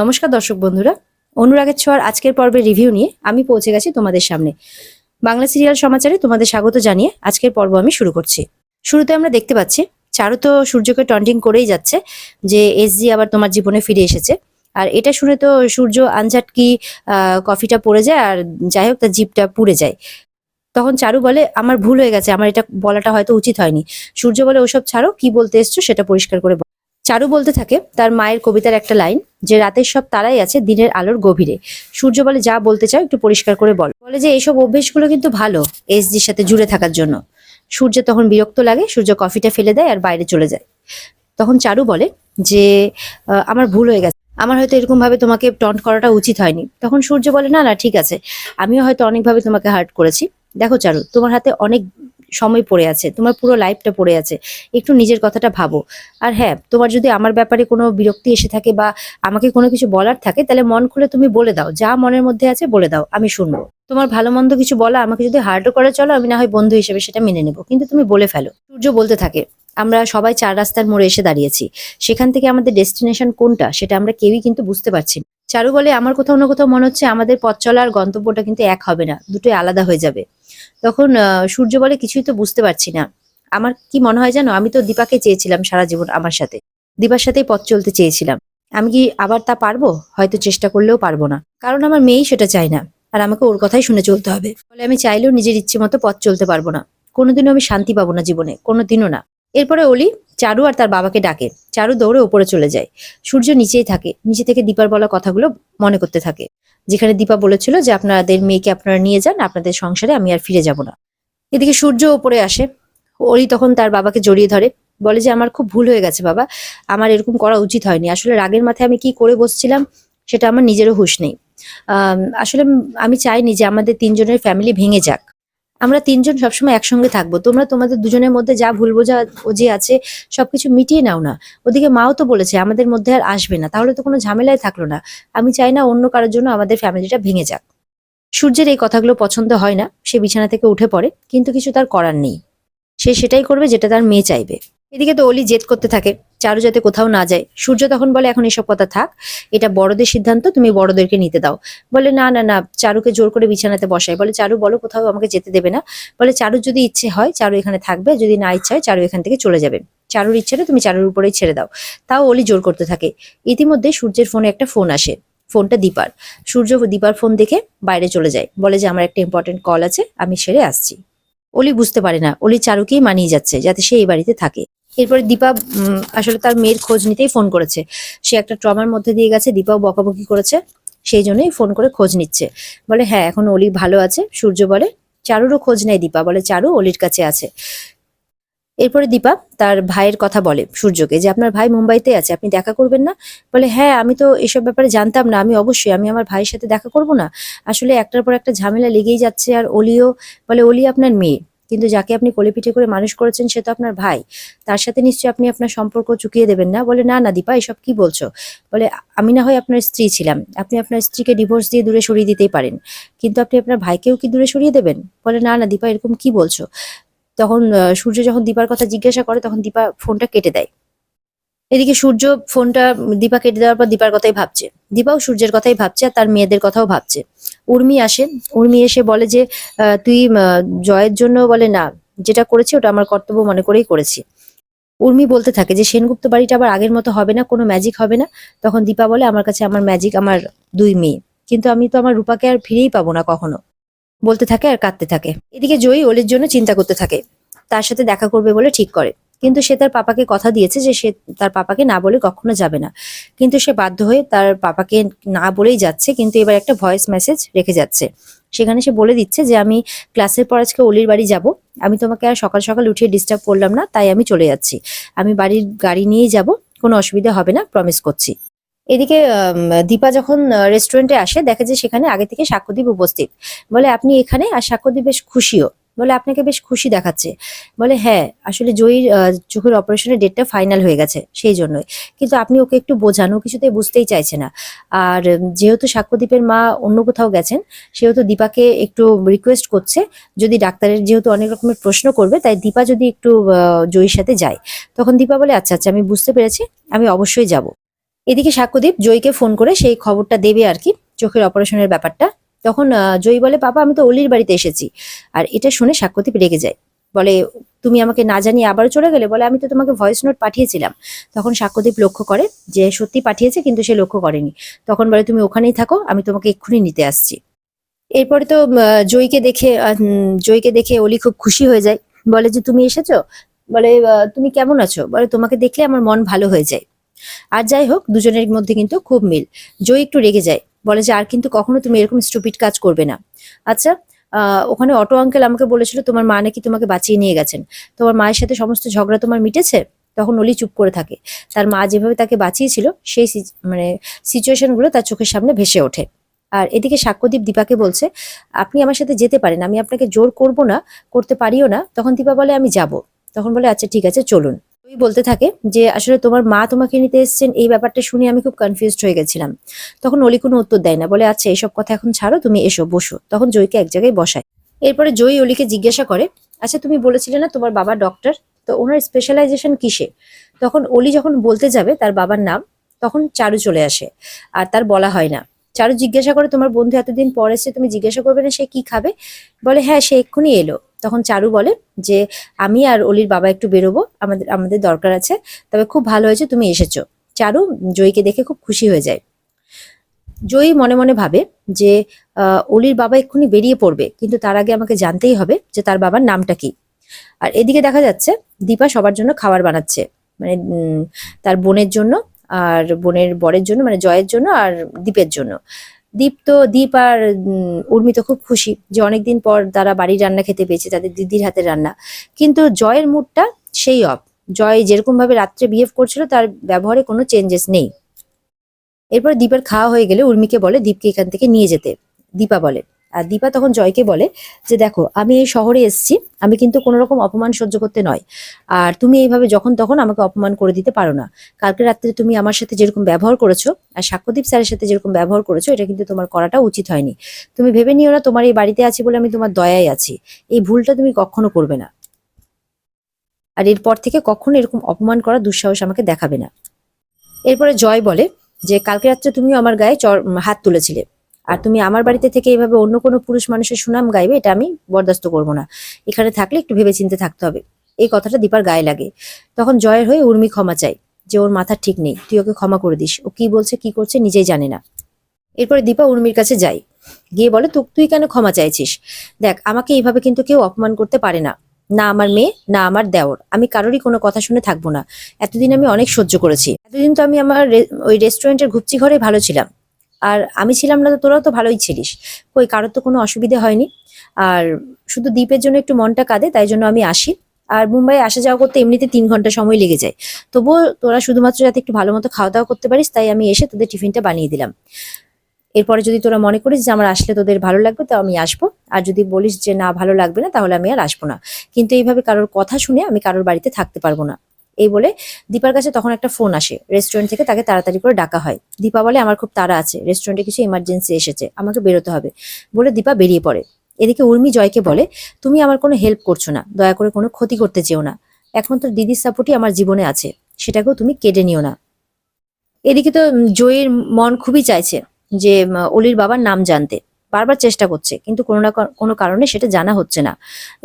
নমস্কার দর্শক বন্ধুরা। অনুরাগের ছোঁয়ার আজকের পর্বের রিভিউ নিয়ে আমি পৌঁছে গেছি তোমাদের সামনে। বাংলা সিরিয়াল সমাচারে তোমাদের স্বাগত জানিয়ে আজকের পর্ব আমি শুরু করছি। শুরুতে আমরা দেখতে পাচ্ছি চারু তো সূর্যকে টন্টিং করেই যাচ্ছে যে এসজি আবার তোমার জীবনে ফিরে এসেছে। আর এটা শুনে তো সূর্য আনজাট কি আহ, কফিটা পড়ে যায় আর যাই হোক তার জিপটা পুড়ে যায়। তখন চারু বলে আমার ভুল হয়ে গেছে আমার এটা বলাটা হয়তো উচিত হয়নি। সূর্য বলে ওসব ছাড়ো কি বলতে এসছো সেটা পরিষ্কার করে। চারু বলতে থাকে, তার মায়ের কবিতার একটা লাইন, যে রাতের সব তারাই আছে দিনের আলোর গভীরে। সূর্য বলে যা বলতে চাও একটু পরিষ্কার করে বল। বলে যে এইসব অভ্যেসগুলো কিন্তু ভালো এসজির সাথে জুড়ে থাকার জন্য। সূর্য তখন বিরক্ত লাগে, সূর্য কফিটা ফেলে দেয় আর বাইরে চলে যায়। তখন চারু বলে যে আমার ভুল হয়ে গেছে। আমার হয়তো এরকম ভাবে তোমাকে টন্ট করাটা উচিত হয়নি। তখন সূর্য বলে, না না, ঠিক আছে। আমিও হয়তো অনেকভাবে তোমাকে হার্ট করেছি। দেখো চারু, তোমার হাতে অনেক সময় পড়ে আছে, তোমার পুরো লাইফটা পড়ে আছে, একটু নিজের কথাটা ভাবো। আর হ্যাঁ তোমার যদি আমার ব্যাপারে কোনো বিরক্তি এসে থাকে বা আমাকে কোনো কিছু বলার থাকে, তাহলে মন খুলে তুমি বলে দাও, যা মনের মধ্যে আছে বলে দাও, আমি শুনব। তোমার ভালো মন্দ কিছু বলা, আমাকে যদি হার্টও করে চলো, আমি না হয় বন্ধু হিসেবে সেটা মেনে নেব। কিন্তু তুমি বলে ফেলো। সূর্য বলতে থাকে, আমরা সবাই চার রাস্তার মোড়ে এসে দাঁড়িয়েছি। সেখান থেকে আমাদের ডেস্টিনেশন কোনটা, সেটা আমরা কেউই কিন্তু বুঝতে পারছি না। চারু বলে, আমার কোথাও না কোথাও মনে হচ্ছে আমাদের পথ চলার গন্তব্যটা কিন্তু এক হবে না, দুটোই আলাদা হয়ে যাবে। তখন সূর্য বলে, কিছুই তো বুঝতে পারছি না। আমার কি মনে হয় জানো, আমি তো দীপাকে চেয়েছিলাম সারা জীবন আমার সাথে। দীপার সাথেই পথ চলতে চেয়েছিলাম। আমি কি আবার তা পারব? হয়তো চেষ্টা করলেও পারব না। কারণ আমার মেয়েই সেটা চায় না, আর আমাকে ওর কথাই শুনে চলতে হবে। ফলে আমি চাইলেও নিজের ইচ্ছে মতো পথ চলতে পারব না। কোনোদিনও আমি শান্তি পাবো না জীবনে, কোনোদিনও না। এরপরে অলি চারু আর তার বাবাকে ডাকে। চারু দৌড়ে ওপরে চলে যায়। সূর্য নিচেই থাকে। নিচে থেকে দীপার বলা কথাগুলো মনে করতে থাকে। যেখানে দীপা বলেছিল যে, আপনাদের মেয়েকে আপনারা নিয়ে যান, আপনাদের সংসারে আমি আর ফিরে যাব না। এদিকে সূর্য ওপরে আসে। অলি তখন তার বাবাকে জড়িয়ে ধরে। বলে যে, আমার খুব ভুল হয়ে গেছে বাবা। আমার এরকম করা উচিত হয়নি। আসলে রাগের মাথায় আমি কি করে বসছিলাম, সেটা আমার নিজেরও হুঁশ নেই। আসলে আমি চাইনি যে আমাদের তিনজনের ফ্যামিলি ভেঙে যাক। আমরা তিনজন সবসময় একসঙ্গে থাকব। তোমরা তোমাদের দুজনের মধ্যে যা ভুল বোঝা যে আছে, সবকিছু মিটিয়ে নাও না। ওদিকে মাও তো বলেছে, আমাদের মধ্যে আর আসবে না। তাহলে তো কোনো ঝামেলাই থাকল না। আমি চাই না অন্য কারোর জন্য আমাদের ফ্যামিলিটা ভেঙে যাক। সূর্যের এই কথাগুলো পছন্দ হয় না। সে বিছানা থেকে উঠে পড়ে, কিন্তু কিছু তার করার নেই। সে সেটাই করবে যেটা তার মেয়ে চাইবে। এদিকে তো অলি জেদ করতে থাকে, চারু যাতে কোথাও না যায়। সূর্য তখন বলে, এখন এসব কথা থাক, এটা বড়দের সিদ্ধান্ত, তুমি বড়দেরকে নিতে দাও। বলে, না না না, চারুকে জোর করে বিছানাতে বসায় বলে, চারু, বলো, কোথাও আমাকে যেতে দেবে না। বলে, চারুর যদি ইচ্ছে হয়, চারু এখানে থাকবে, যদি না ইচ্ছা হয়, চারু এখান থেকে চলে যাবে। চারুর ইচ্ছেটা তুমি চারুর উপরেই ছেড়ে দাও। তাও অলি জোর করতে থাকে। ইতিমধ্যে সূর্যের ফোনে একটা ফোন আসে, ফোনটা দীপার। সূর্য দীপার ফোন দেখে বাইরে চলে যায়। বলে যে, আমার একটা ইম্পর্টেন্ট কল আছে, আমি সেরে আসছি। অলি বুঝতে পারে না, অলি চারুকেই মানিয়ে যাচ্ছে, যাতে সে এই বাড়িতে থাকে। এরপরে দীপা আসলে তার মেয়ের খোঁজ নিতেই ফোন করেছে। সে একটা ট্রমার মধ্যে দিয়ে গেছে, দীপাও বকাবকি করেছে, সেই জন্যই ফোন করে খোঁজ নিচ্ছে। বলে হ্যাঁ এখন অলি ভালো আছে। সূর্য বলে, চারুরও খোঁজ নেয় দীপা। বলে, চারু অলির কাছে আছে। এরপরে দীপা তার ভাইয়ের কথা বলে সূর্যকে যে, আপনার ভাই মুম্বাইতে আছে, আপনি দেখা করবেন না? বলে হ্যাঁ আমি তো এসব ব্যাপারে জানতাম না, আমি অবশ্যই, আমি আমার ভাইয়ের সাথে দেখা করব না। আসলে একটার পর একটা ঝামেলা লেগেই যাচ্ছে আর অলিও, বলে, অলি আপনার মেয়ে। কিন্তু যাকে আপনি কোলে পিঠে করে মানুষ করেছেন, সে তো আপনার ভাই। তার সাথে নিশ্চয়ই আপনি আপনার সম্পর্ক চুকিয়ে দেবেন না। বলে, না না, দীপা, এসব কি বলছো? বলে, আমি না হয় আপনার স্ত্রী ছিলাম। আপনি আপনার স্ত্রীকে ডিভোর্স দিয়ে দূরে সরিয়ে দিতেই পারেন। কিন্তু আপনি আপনার ভাইকেও কি দূরে সরিয়ে দেবেন? বলে, না না, দীপা, এরকম কি বলছো? তখন সূর্য যখন দীপার কথা জিজ্ঞাসা করে, তখন দীপা ফোনটা কেটে দেয়। এদিকে সূর্য ফোনটা দীপা কেটে দেওয়ার পর দীপার কথাই ভাবছে। দীপাও সূর্যের কথাই ভাবছে আর তার মেয়েদের কথাও ভাবছে। উর্মি আসে। উর্মি এসে বলে যে তুই জয়ের জন্য বলে না, যেটা করেছি ওটা আমার কর্তব্য মনে করেই করেছি। উর্মি বলতে থাকে যে, সেনগুপ্ত বাড়িটা আবার আগের মতো হবে না, কোনো ম্যাজিক হবে না। তখন দীপা বলে, আমার কাছে আমার ম্যাজিক আমার দুই মেয়ে, কিন্তু আমি তো আমার রূপাকে আর ফিরেই পাবো না কখনো। বলতে থাকে আর কাঁদতে থাকে। এদিকে জয়ী অলির জন্য চিন্তা করতে থাকে। তার সাথে দেখা করবে বলে ঠিক করে। কিন্তু সে তার পাপাকে কথা দিয়েছে যে সে তার পাপাকে না বলে কখনো যাবে না। কিন্তু সে বাধ্য হয়ে তার পাপাকে না বলেই যাচ্ছে, কিন্তু এবার একটা ভয়েস মেসেজ রেখে যাচ্ছে। সেখানে সে বলে দিচ্ছে যে, আমি ক্লাসের পর আজকে অলির বাড়ি যাব। আমি তোমাকে আর সকাল সকাল উঠিয়ে ডিস্টার্ব করলাম না, তাই আমি চলে যাচ্ছি। আমি বাড়ির গাড়ি নিয়েই যাব, কোনো অসুবিধা হবে না প্রমিস করছি। এদিকে দীপা যখন রেস্টুরেন্টে আসে, দেখে যে সেখানে আগে থেকে সাক্ষ্যদীপ উপস্থিত। বলে, আপনি এখানে? আর সাক্ষ্যদীপ বেশ খুশিও। বলে, আপনাকে বেশ খুশি দেখাচ্ছে। বলে হ্যাঁ আসলে জয়ীর চোখের অপারেশনের ডেটটা ফাইনাল হয়ে গেছে, সেই জন্যই। কিন্তু আপনি ওকে একটু বোঝানো কিছুতেই বুঝতেই চাইছে না। আর যেহেতু সাক্ষ্যদীপের মা অন্য কোথাও গেছেন, সেহেতু দীপাকে একটু রিকোয়েস্ট করছে, যদি ডাক্তারের যেহেতু অনেক রকমের প্রশ্ন করবে, তাই দীপা যদি একটু জয়ীর সাথে যায়। তখন দীপা বলে আচ্ছা আচ্ছা আমি বুঝতে পেরেছি, আমি অবশ্যই যাব। এদিকে সাক্ষ্যদীপ জয়ীকে ফোন করে সেই খবরটা দেবে আর কি, চোখের অপারেশনের ব্যাপারটা। তখন জয়ী বলে, পাপা, আমি তো অলির বাড়িতে এসেছি। আর এটা শুনে সাক্ষ্যদীপ রেগে যায়। বলে, তুমি আমাকে না জানিয়ে আবারও চলে গেলে? বলে, আমি তো তোমাকে ভয়েস নোট পাঠিয়েছিলাম। তখন সাক্ষ্যদীপ লক্ষ্য করে যে সত্যি পাঠিয়েছে, কিন্তু সে লক্ষ্য করেনি। তখন বলে, তুমি ওখানেই থাকো, আমি তোমাকে এক্ষুনি নিতে আসছি। এরপরে তো জয়ীকে দেখে জয়ীকে দেখে অলি খুব খুশি হয়ে যায়। বলে, যে তুমি এসেছ? বলে তুমি কেমন আছো? বলে, তোমাকে দেখলে আমার মন ভালো হয়ে যায়। আর যাই হোক, দুজনের মধ্যে কিন্তু খুব মিল। জয় একটু রেগে যায়। বলে যে, আর কিন্তু কখনো তুমি এরকম স্টুপিড কাজ করবে না। আচ্ছা ওখানে অটো আঙ্কেল আমাকে বলেছিল, তোমার মা নাকি তোমাকে বাঁচিয়ে নিয়ে গেছেন। তোমার মায়ের সাথে সমস্ত ঝগড়া তোমার মিটেছে? তখন অলি চুপ করে থাকে। তার মা যেভাবে তাকে বাঁচিয়েছিল, সেই মানে সিচুয়েশনগুলো তার চোখের সামনে ভেসে ওঠে। আর এদিকে সাক্ষ্যদীপ দীপাকে বলছে, আপনি আমার সাথে যেতে পারেন, আমি আপনাকে জোর করব না, করতে পারিও না। তখন দীপা বলে, আমি যাব। তখন বলে আচ্ছা ঠিক আছে, চলুন। বলতে থাকে যে, আসলে তোমার মা তোমাকে নিতে এসেছেন, এই ব্যাপারটা শুনে আমি খুব কনফিউজড হয়ে গেছিলাম। তখন অলি কোনো উত্তর দেয় না, বলে আচ্ছা এইসব কথা এখন ছাড়ো, তুমি এসো, বসো। তখন জয়কে এক জায়গায় বসায়। এরপরে জয়ী অলিকে জিজ্ঞাসা করে আচ্ছা তুমি বলেছিলে না তোমার বাবা ডক্টর তো ওনার স্পেশালাইজেশন কিসে? তখন অলি যখন বলতে যাবে তার বাবার নাম, তখন চারু চলে আসে, আর তার বলা হয় না। চারু জিজ্ঞাসা করে, তোমার বন্ধু এতদিন পর এসে তুমি জিজ্ঞাসা করবে না সে কি খাবে? বলে হ্যাঁ সে এক্ষুনি এলো। তখন চারু বলে যে, আমি আর অলির বাবা একটু বেরোবো, আমাদের আমাদের দরকার আছে। তবে খুব ভালো হয়েছে তুমি এসেছ। চারু জয়ীকে দেখে খুব খুশি হয়ে যায়। জয়ী মনে মনে ভাবে যে অলির বাবা এক্ষুনি বেরিয়ে পড়বে, কিন্তু তার আগে আমাকে জানতেই হবে যে তার বাবার নামটা কি। আর এদিকে দেখা যাচ্ছে, দীপা সবার জন্য খাবার বানাচ্ছে। মানে তার বোনের জন্য, আর বোনের বরের জন্য মানে জয়ের জন্য, আর দীপের জন্য। দীপ তো দীপ আর উর্মি তো খুব খুশি যে অনেকদিন পর তারা বাড়ির রান্না খেতে পেয়েছে, তাদের দিদির হাতের রান্না। কিন্তু জয়ের মুডটা সেই অফ। জয় যেরকম ভাবে রাত্রে বিহেভ করছিল, তার ব্যবহারে কোনো চেঞ্জেস নেই। এরপর দীপের খাওয়া হয়ে গেলে উর্মিকে বলে দীপকে এখান থেকে নিয়ে যেতে। দীপা বলে আর দীপা তখন জয়কে বলে যে দেখো, আমি এই শহরে এসেছি, আমি কিন্তু কোনো রকম অপমান সহ্য করতে নয়। আর তুমি এইভাবে যখন তখন আমাকে অপমান করে দিতে পারো না। কালকে রাত্রে তুমি আমার সাথে যেরকম ব্যবহার করেছ, আর সাক্ষ্যদীপ স্যারের সাথে যেরকম ব্যবহার করেছ, এটা কিন্তু তোমার করাটা উচিত হয়নি। তুমি ভেবে নিও না, তোমার এই বাড়িতে আছি বলে আমি তোমার দয়ায় আছি। এই ভুলটা তুমি কখনো করবে না। আর এরপর থেকে কখনো এরকম অপমান করার দুঃসাহস আমাকে দেখাবে না। এরপরে জয় বলে যে, কালকে রাত্রে তুমিও আমার গায়ে হাত তুলেছিলে। আর তুমি আমার বাড়িতে থেকে এইভাবে অন্য কোনো পুরুষ মানুষের সুনাম গাইবে, এটা আমি বরদাস্ত করব না। এখানে থাকলে একটু ভেবে চিন্তে থাকতে হবে। এই কথাটা দীপার গায়ে লাগে। তখন জয়ের হয়ে উর্মি ক্ষমা চাই যে, ওর মাথা ঠিক নেই, তুই ওকে ক্ষমা করে দিস। ও কি বলছে, কি করছে নিজেই জানে না। এরপরে দীপা উর্মির কাছে যাই গিয়ে বলে তুই কেন ক্ষমা চাইছিস? দেখ, আমাকে এইভাবে কিন্তু কেউ অপমান করতে পারে না। না আমার মেয়ে, না আমার দেওর। আমি কারোরই কোনো কথা শুনে থাকব না। এতদিন আমি অনেক সহ্য করেছি। এতদিন তো আমি আমার ওই রেস্টুরেন্টের ঘুপচি ঘরে ভালো ছিলাম। আর আমি ছিলাম না তো তোরাও তো ভালোই ছিলিস। কই, কারোর তো কোনো অসুবিধে হয়নি। আর শুধু দ্বীপের জন্য একটু মনটা কাঁদে, তাই জন্য আমি আসি। আর মুম্বাই আসা যাওয়া করতে এমনিতে তিন ঘণ্টা সময় লেগে যায়। তবুও তোরা শুধুমাত্র যাতে একটু ভালো মতো খাওয়া দাওয়া করতে পারিস, তাই আমি এসে তোদের টিফিনটা বানিয়ে দিলাম। এরপরে যদি তোরা মনে করিস যে আমার আসলে তোদের ভালো লাগবে তো আমি আসব। আর যদি বলিস যে না, ভালো লাগবে না, তাহলে আমি আর আসব না। কিন্তু এইভাবে কারোর কথা শুনে আমি কারোর বাড়িতে থাকতে পারব না। এই বলে দীপার কাছে তখন একটা ফোন আসে। রেস্টুরেন্ট থেকে তাকে তাড়াতাড়ি করে ডাকা হয়। দীপা বলে, আমার খুব তাড়া আছে। রেস্টুরেন্টে কিছু ইমার্জেন্সি এসেছে। আমাকে বেরোতে হবে। বলে দীপা বেরিয়ে পড়ে। এদিকে উর্মি জয়কে বলে, তুমি আমার কোনো হেল্প করছ না। দয়া করে কোনো ক্ষতি করতে চেও না। একমাত্র দিদির সাপোর্টই আমার জীবনে আছে। সেটাকেও তুমি কেটে নিও না। এদিকে তো জয়ের মন খুবই চাইছে যে অলির বাবার নাম জানতে। বারবার চেষ্টা করছে, কিন্তু কোনো না কোনো কারণে সেটা জানা হচ্ছে না।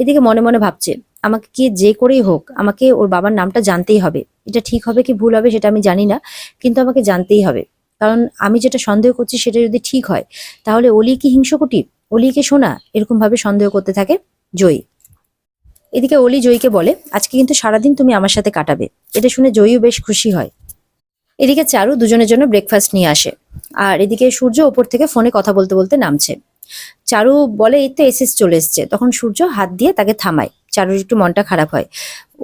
এদিকে মনে মনে ভাবছে, আমাকে কি যে করেই হোক, আমাকে ওর বাবার নামটা জানতেই হবে। এটা ঠিক হবে কি ভুল হবে সেটা আমি জানি না, কিন্তু আমাকে জানতেই হবে। কারণ আমি যেটা সন্দেহ করছি সেটা যদি ঠিক হয়, তাহলে অলি কি হিংসকটি? অলি কি শোনা এরকম ভাবে সন্দেহ করতে থাকে জয়ী। এদিকে অলি জয়ীকে বলে, আজকে কিন্তু সারাদিন তুমি আমার সাথে কাটাবে। এটা শুনে জয়ীও বেশ খুশি হয়। এদিকে চারু দুজনের জন্য ব্রেকফাস্ট নিয়ে আসে। আর এদিকে সূর্য ওপর থেকে ফোনে কথা বলতে বলতে নামছে। চারু বলে, এই তো এসএস চলে এসছে। তখন সূর্য হাত দিয়ে তাকে থামায়। চারুর একটু মনটা খারাপ হয়।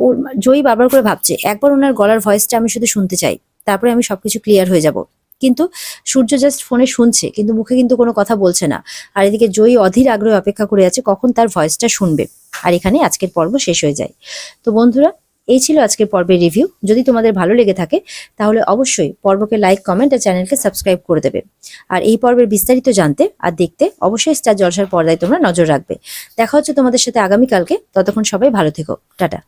ওর জয়ী বারবার করে ভাবছে, একবার ওনার গলার ভয়েসটা আমি শুধু শুনতে চাই, তারপরে আমি সবকিছু ক্লিয়ার হয়ে যাব। কিন্তু সূর্য জাস্ট ফোনে শুনছে, কিন্তু মুখে কিন্তু কোনো কথা বলছে না। আর এদিকে জয়ী অধীর আগ্রহে অপেক্ষা করে আছে, কখন তার ভয়েসটা শুনবে। আর এখানে আজকের পর্ব শেষ হয়ে যায়। তো বন্ধুরা এই ছিল আজকের পর্বের রিভিউ যদি তোমাদের ভালো লেগে থাকে, তাহলে অবশ্যই পর্বকে লাইক কমেন্ট আর চ্যানেলকে সাবস্ক্রাইব করে দেবে। আর এই পর্বের বিস্তারিত জানতে আর দেখতে অবশ্যই স্টার জলসার পর্দায় তোমরা নজর রাখবে। দেখা হচ্ছে তোমাদের সাথে আগামীকালকে। ততক্ষণ সবাই ভালো থেকো। টাটা।